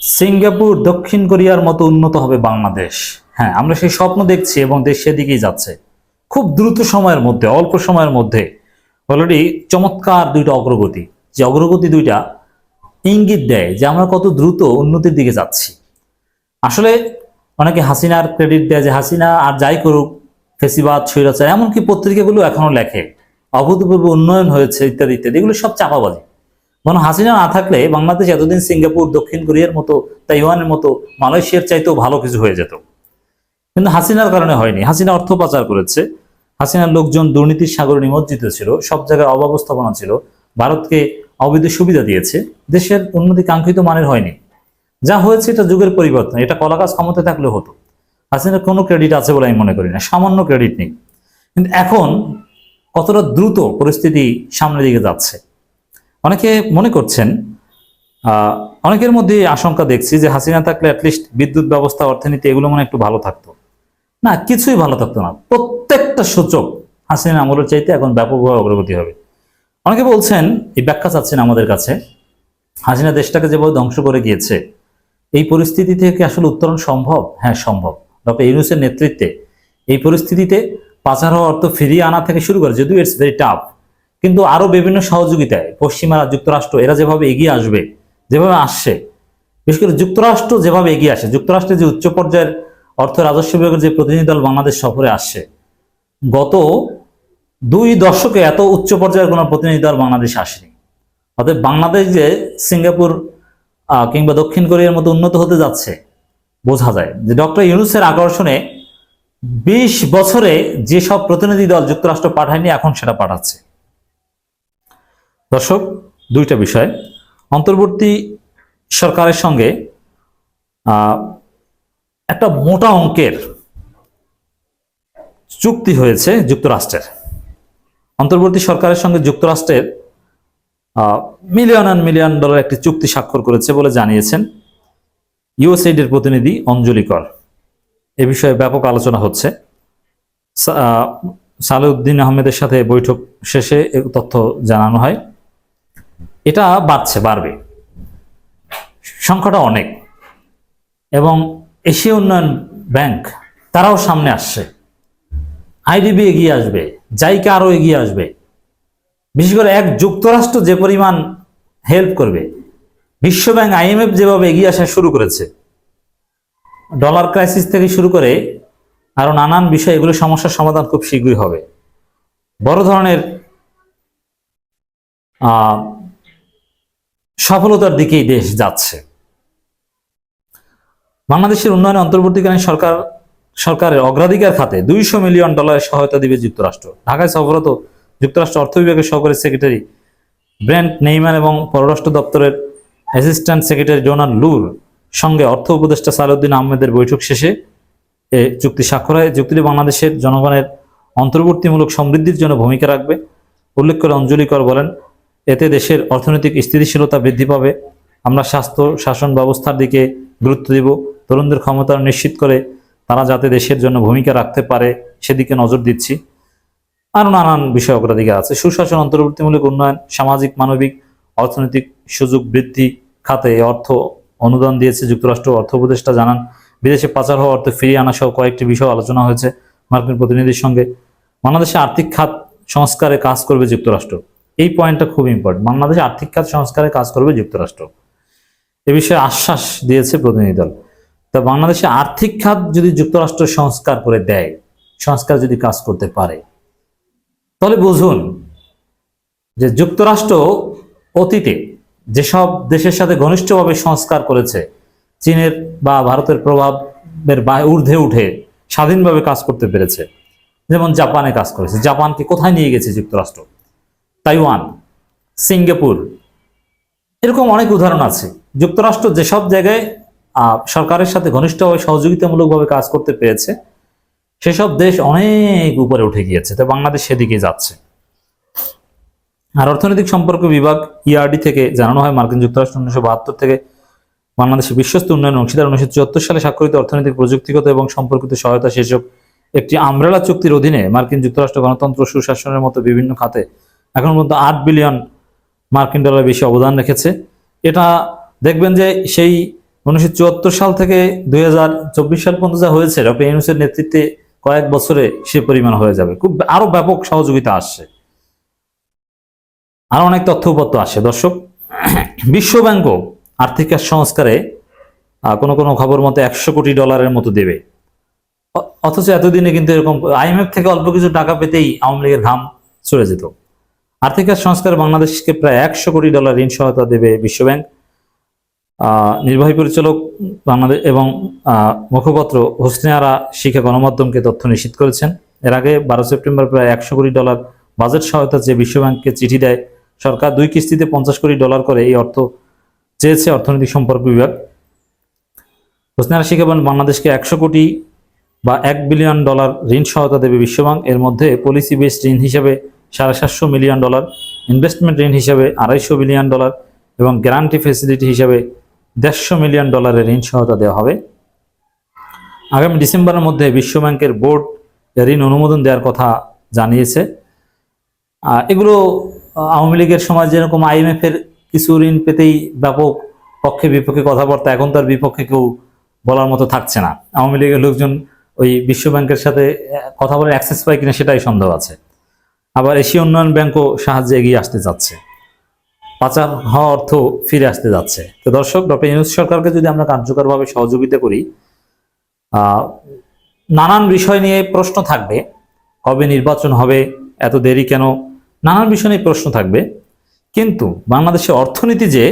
Singapore, দক্ষিণ কোরিয়ার মতো উন্নত হবে বাংলাদেশ। হ্যাঁ আমরা সেই স্বপ্ন দেখছি এবং দেশ সেদিকেই যাচ্ছে। খুব দ্রুত সময়ের মধ্যে, অল্প সময়ের মধ্যে, অলরেডি চমৎকার দুইটা অগ্রগতি। যে অগ্রগতি দুইটা ইঙ্গিত দেয় যে আমরা কত দ্রুত উন্নতির দিকে যাচ্ছি। আসলে অনেকে হাসিনার ক্রেডিট দেয় যে হাসিনা আর যাই করুক, ফেসিবাদ, স্বৈরাচার, এমনকি পত্রিকাগুলো এখনও লেখে। অভূতপূর্ব উন্নয়ন হয়েছে ইত্যাদি ইত্যাদি, এগুলো সব চাপাবাজি মনে হাসিনা না থাকলে বাংলাদেশ এতদিন সিঙ্গাপুর, দক্ষিণ কোরিয়ার মতো, তাইওয়ানের মতো, মালয়েশিয়ার চাইতেও ভালো কিছু হয়ে যেত। কিন্তু হাসিনার কারণে হয়নি। হাসিনা অর্থ পাচার করেছে। হাসিনার লোকজন দুর্নীতির সাগরে নিমজ্জিত ছিল। সব জায়গায় অব্যবস্থাপনা ছিল। ভারতকে অবৈধ সুবিধা দিয়েছে। দেশের উন্নতি কাঙ্ক্ষিত মানের হয়নি। যা হয়েছে এটা যুগের পরিবর্তন। এটা কলাগাছ ক্ষমতা থাকলে হতো। হাসিনার কোনো ক্রেডিট আছে বলে আমি মনে করি না। সামান্য ক্রেডিট নেই। কিন্তু এখন কতটা দ্রুত পরিস্থিতি সামনের দিকে যাচ্ছে। অনেকে মনে করছেন অনেকের মধ্যে আশঙ্কা দেখছি যে হাসিনা থাকলে অ্যাটলিস্ট বিদ্যুৎ ব্যবস্থা, অর্থনীতি, এগুলো মনে একটু ভালো থাকতো। না, কিছুই ভালো থাকতো না। প্রত্যেকটা সূচক হাসিনা আমলের চাইতে এখন ব্যাপকভাবে অগ্রগতি হবে। অনেকে বলছেন, এই ব্যাখ্যা চাচ্ছেন আমাদের কাছে, হাসিনা দেশটাকে যেভাবে ধ্বংস করে গিয়েছে, এই পরিস্থিতি থেকে আসলে উত্তরণ সম্ভব? হ্যাঁ সম্ভব। ডক্টর ইউনুসের নেতৃত্বে এই পরিস্থিতিতে পাচার হওয়া অর্থ ফিরিয়ে আনা থেকে শুরু করে, যদিও ইটস ভেরি টাফ কিন্তু আরও বিভিন্ন সহযোগিতায় পশ্চিমারা যুক্তরাষ্ট্র, এরা যেভাবে এগিয়ে আসবে, যেভাবে আসছে, বিশেষ করে যুক্তরাষ্ট্র যেভাবে এগিয়ে আসে, যুক্তরাষ্ট্রের যে উচ্চ পর্যায়ের অর্থ রাজস্ব বিভাগের যে প্রতিনিধি দল বাংলাদেশ সফরে আসছে, গত দুই দশকে এত উচ্চ পর্যায়ের কোনো প্রতিনিধি দল বাংলাদেশে আসেনি। অতএব বাংলাদেশ যে সিঙ্গাপুর কিংবা দক্ষিণ কোরিয়ার মতো উন্নত হতে যাচ্ছে, বোঝা যায় যে ডক্টর ইউনুসের আকর্ষণে বিশ বছরে যেসব প্রতিনিধি দল যুক্তরাষ্ট্র পাঠায়নি, এখন সেটা পাঠাচ্ছে। দর্শক, দুইটা বিষয়। অন্তর্বর্তী সরকারের সঙ্গে একটা মোটা অঙ্কের চুক্তি হয়েছে যুক্তরাষ্ট্রের। অন্তর্বর্তী সরকারের সঙ্গে যুক্তরাষ্ট্রের মিলিয়ন অ্যান্ড মিলিয়ন ডলার একটি চুক্তি স্বাক্ষর করেছে বলে জানিয়েছেন ইউএসএইডের প্রতিনিধি অঞ্জলি কর। এ বিষয়ে ব্যাপক আলোচনা হচ্ছে। সালেউদ্দিন আহমেদের সাথে বৈঠক শেষে তথ্য জানানো হয়। এটা বাড়ছে, বাড়বে। সংখ্যাটা অনেক। এবং এশিয়া উন্নয়ন ব্যাংক, তারাও সামনে আসছে। আইডিবি এগিয়ে আসবে, জাইকা আরও এগিয়ে আসবে। বিশেষ করে এক যুক্তরাষ্ট্র যে পরিমাণ হেল্প করবে বিশ্বব্যাংক আইএমএফ যেভাবে এগিয়ে আসা শুরু করেছে, ডলার ক্রাইসিস থেকে শুরু করে আরও নানান বিষয় এগুলো সমস্যার সমাধান খুব শীঘ্রই হবে। বড় ধরনের সফলতার দিকেই দেশ যাচ্ছে। বাংলাদেশের উন্নয়নে অন্তর্বর্তীকালীন সরকার, সরকারের অগ্রাধিকার খাতে দুইশো মিলিয়ন ডলারের সহায়তা দিবে যুক্তরাষ্ট্র। ঢাকায় সফরত যুক্তরাষ্ট্র অর্থ বিভাগের সহকারী সেক্রেটারি ব্র্যান্ড নেইমান এবং পররাষ্ট্র দপ্তরের অ্যাসিস্ট্যান্ট সেক্রেটারি ডোনাল্ড লুর সঙ্গে অর্থ উপদেষ্টা সালাউদ্দিন আহমেদের বৈঠক শেষে এ চুক্তি স্বাক্ষর হয়। চুক্তিটি বাংলাদেশের জনগণের অন্তর্বর্তীমূলক সমৃদ্ধির জন্য ভূমিকা রাখবে। উল্লেখ করে অঞ্জলি কর বলেন এতে দেশের অর্থনৈতিক স্থিতিশীলতা বৃদ্ধি পাবে। আমরা স্বাস্থ্য, শাসন ব্যবস্থার দিকে গুরুত্ব দিব। তরুণদের ক্ষমতা নিশ্চিত করে তারা যাতে দেশের জন্য ভূমিকা রাখতে পারে, সেদিকে নজর দিচ্ছি। আরও নানান বিষয় অগ্রাধিকার আছে। সুশাসন অন্তর্বর্তীমূলক উন্নয়ন, সামাজিক, মানবিক, অর্থনৈতিক সুযোগ বৃদ্ধি খাতে অর্থ অনুদান দিয়েছে যুক্তরাষ্ট্র। অর্থ উপদেষ্টা জানান, বিদেশে পাচার হওয়া অর্থ ফিরিয়ে আনা সহ কয়েকটি বিষয় আলোচনা হয়েছে মার্কিন প্রতিনিধির সঙ্গে। বাংলাদেশে আর্থিক খাত সংস্কারে কাজ করবে যুক্তরাষ্ট্র। এই পয়েন্টটা খুব ইম্পর্টেন্ট বাংলাদেশে আর্থিক খাত সংস্কারে কাজ করবে যুক্তরাষ্ট্র। এ বিষয়ে আশ্বাস দিয়েছে প্রতিনিধি দল। তা বাংলাদেশে আর্থিক খাত যদি যুক্তরাষ্ট্র সংস্কার করে দেয়, সংস্কার যদি কাজ করতে পারে, তাহলে বুঝুন যে যুক্তরাষ্ট্র অতীতে যেসব দেশের সাথে ঘনিষ্ঠভাবে সংস্কার করেছে, চীনের বা ভারতের প্রভাবের ঊর্ধ্বে উঠে স্বাধীনভাবে কাজ করতে পেরেছে। যেমন জাপানে কাজ করেছে। জাপানকে কোথায় নিয়ে গেছে যুক্তরাষ্ট্র? তাইওয়ান, সিঙ্গাপুর, এরকম অনেক উদাহরণ আছে। যুক্তরাষ্ট্র যেসব জায়গায় সরকারের সাথে ঘনিষ্ঠভাবে সহযোগিতামূলকভাবে কাজ করতে পেরেছে, সেসব দেশ অনেক উপরে উঠে গিয়েছে, তো বাংলাদেশ সেদিকে যাচ্ছে। আর অর্থনৈতিক সম্পর্ক বিভাগ, ইআরডি থেকে জানানো হয়, মার্কিন যুক্তরাষ্ট্র উনিশশো বাহাত্তর থেকে বাংলাদেশের বিশ্বস্ত উন্নয়ন অংশীদার উনিশশো চুয়াত্তর সালে স্বাক্ষরিত অর্থনৈতিক, প্রযুক্তিগত এবং সম্পর্কিত সহায়তা শীর্ষক একটি আমব্রেলা চুক্তির অধীনে মার্কিন যুক্তরাষ্ট্র গণতন্ত্র সুশাসনের মতো বিভিন্ন খাতে এখন পর্যন্ত আট বিলিয়ন মার্কিন ডলার বেশি অবদান রেখেছে। এটা দেখবেন যে সেই উনিশশো চুয়াত্তর সাল থেকে দুই হাজার চব্বিশ সাল পর্যন্ত যা হয়েছে, ডক্টর ইউনুসের নেতৃত্বে কয়েক বছরে সে পরিমাণ হয়ে যাবে। খুব আরও ব্যাপক সহযোগিতা আসছে। আরও অনেক তথ্য উপাত্ত আসে। দর্শক, বিশ্ব ব্যাংকও আর্থিক সংস্কারে কোনো কোনো খবর মতো একশো কোটি ডলারের মতো দেবে। অথচ এতদিনে কিন্তু এরকম আইএমএফ থেকে অল্প কিছু টাকা পেতেই আওয়ামী লীগের ঘাম চলে যেত। আর্থিক সংস্কার বাংলাদেশকে প্রায় একশো কোটি ডলার ঋণ সহায়তা দেবে বিশ্বব্যাংক। নির্বাহী পরিচালক বাংলাদেশ এবং মুখপাত্র হোসনে আরা শিক্ষা গণমাধ্যমকে তথ্য নিশ্চিত করেছেন। এর আগে বারো সেপ্টেম্বর প্রায় একশো কোটি ডলার বাজেট সহায়তা চেয়ে বিশ্বব্যাংককে চিঠি দেয়। সরকার দুই কিস্তিতে পঞ্চাশ কোটি ডলার করে এই অর্থ চেয়েছে অর্থনৈতিক সম্পর্ক বিভাগ। হোসনে আরা শিক্ষা বলেন, বাংলাদেশকে একশো কোটি বা এক বিলিয়ন ডলার ঋণ সহায়তা দেবে বিশ্বব্যাংক। এর মধ্যে পলিসি বেসড ঋণ হিসেবে সাড়ে সাতশো মিলিয়ন ডলার ইনভেস্টমেন্ট ঋণ হিসাবে আড়াইশো বিলিয়ন ডলার এবং গ্যারান্টি ফেসিলিটি হিসাবে দেড়শো মিলিয়ন ডলারের ঋণ সহায়তা দেওয়া হবে। আগামী ডিসেম্বরের মধ্যে বিশ্বব্যাংকের বোর্ড ঋণ অনুমোদন দেওয়ার কথা জানিয়েছে। এগুলো আওয়ামী লীগের সময় যেরকম আইএমএফ এর কিছু ঋণ পেতেই ব্যাপক পক্ষে বিপক্ষে কথাবার্তা, এখন তার বিপক্ষে কেউ বলার মতো থাকছে না। আওয়ামী লীগের লোকজন ওই বিশ্ব ব্যাংকের সাথে কথা বলে অ্যাক্সেস পায় কিনা সেটাই সন্দেহ আছে। আবার এশিয়া উন্নয়ন ব্যাংকও সাহায্যে এগিয়ে আসতে যাচ্ছে। পাচার হওয়া অর্থ ফিরে আসতে যাচ্ছে। তো দর্শক, ডক্টর ইউনুস সরকারকে যদি আমরা কার্যকরভাবে সহযোগিতা করি নানান বিষয় নিয়ে প্রশ্ন থাকবে, কবে নির্বাচন হবে, এত দেরি কেন, নানান বিষয় নিয়ে প্রশ্ন থাকবে। কিন্তু বাংলাদেশের অর্থনীতি যে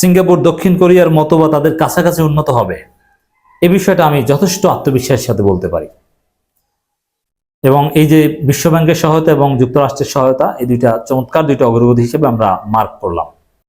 সিঙ্গাপুর, দক্ষিণ কোরিয়ার মতো বা তাদের কাছাকাছি উন্নত হবে, এ বিষয়টা আমি যথেষ্ট আত্মবিশ্বাসের সাথে বলতে পারি। এবং এই যে বিশ্বব্যাংকের সহায়তা এবং যুক্তরাষ্ট্রের সহায়তা, এই দুইটা চমৎকার, দুইটা অগ্রগতি হিসেবে আমরা মার্ক করলাম।